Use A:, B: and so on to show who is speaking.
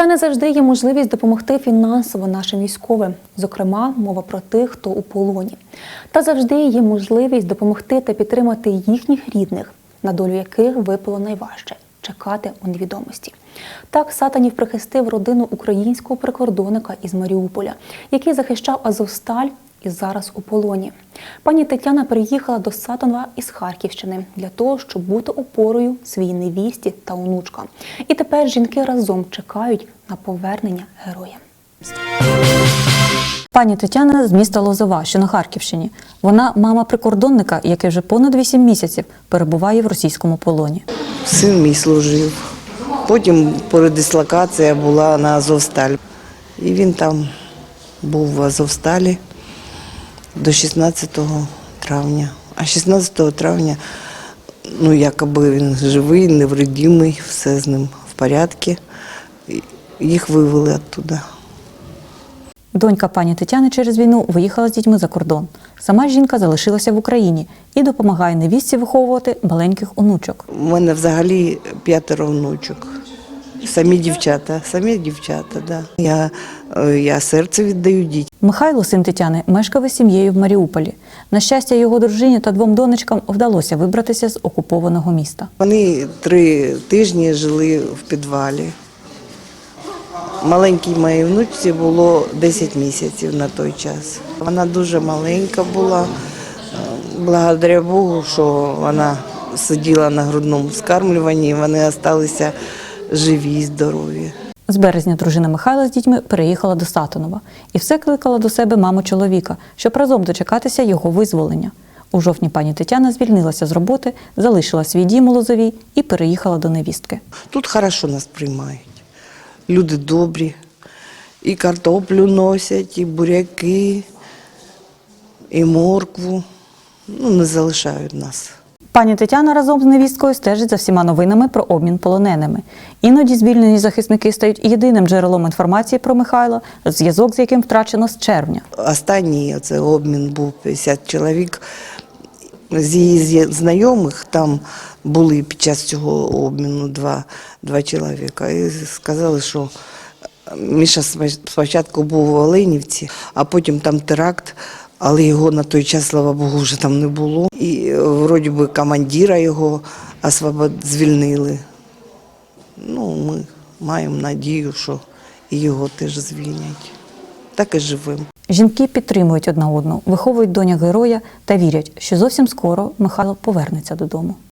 A: Та не завжди є можливість допомогти фінансово нашим військовим, зокрема, мова про тих, хто у полоні. Та завжди є можливість допомогти та підтримати їхніх рідних, на долю яких випало найважче чекати у невідомості. Так Сатанів прихистив родину українського прикордонника із Маріуполя, який захищав Азовсталь і зараз у полоні. Пані Тетяна переїхала до Сатанова із Харківщини для того, щоб бути опорою своїй невісті та онучкам. І тепер жінки разом чекають на повернення героя.
B: Пані Тетяна з міста Лозова, що на Харківщині. Вона мама прикордонника, який вже понад 8 місяців перебуває в російському полоні.
C: Син мій служив. Потім передислокація була на Азовсталь. І він там був в Азовсталі до 16 травня. А 16 травня, ну, якоби він живий, невредимий, все з ним в порядку. Їх вивели оттуда.
B: Донька пані Тетяни через війну виїхала з дітьми за кордон. Сама жінка залишилася в Україні і допомагає невістці виховувати маленьких онучок.
C: У мене взагалі п'ятеро внучок. Самі дівчата, самі дівчата, да. Я, е, я серце віддаю дітям.
B: Михайло, син Тетяни, мешкав із сім'єю в Маріуполі. На щастя, його дружині та двом донечкам вдалося вибратися з окупованого міста.
C: Вони три тижні жили в підвалі. Маленькій моїй внучці було 10 місяців на той час. Вона дуже маленька була. Благодаря Богу, що вона сиділа на грудному скармлюванні, вони залишилися живі, здорові.
B: З березня дружина Михайла з дітьми переїхала до Сатанова і все кликала до себе маму чоловіка, щоб разом дочекатися його визволення. У жовтні пані Тетяна звільнилася з роботи, залишила свій дім у Лозовій і переїхала до невістки.
C: Тут хорошо нас приймають. Люди добрі. І картоплю носять, і буряки, і моркву. Ну, не залишають нас.
B: Пані Тетяна разом з невісткою стежить за всіма новинами про обмін полоненими. Іноді звільнені захисники стають єдиним джерелом інформації про Михайла, зв'язок з яким втрачено з червня.
C: Останній оце обмін був 50 чоловік. З її знайомих там були під час цього обміну два, два чоловіка. І сказали, що Міша спочатку був в Оленівці, а потім там теракт, але його на той час, слава Богу, вже там не було. І е, вроді би командира його освобод... звільнили. Ну, ми маємо надію, що його теж звільнять. Так і живемо.
B: Жінки підтримують одна одну, виховують доня героя та вірять, що зовсім скоро Михайло повернеться додому.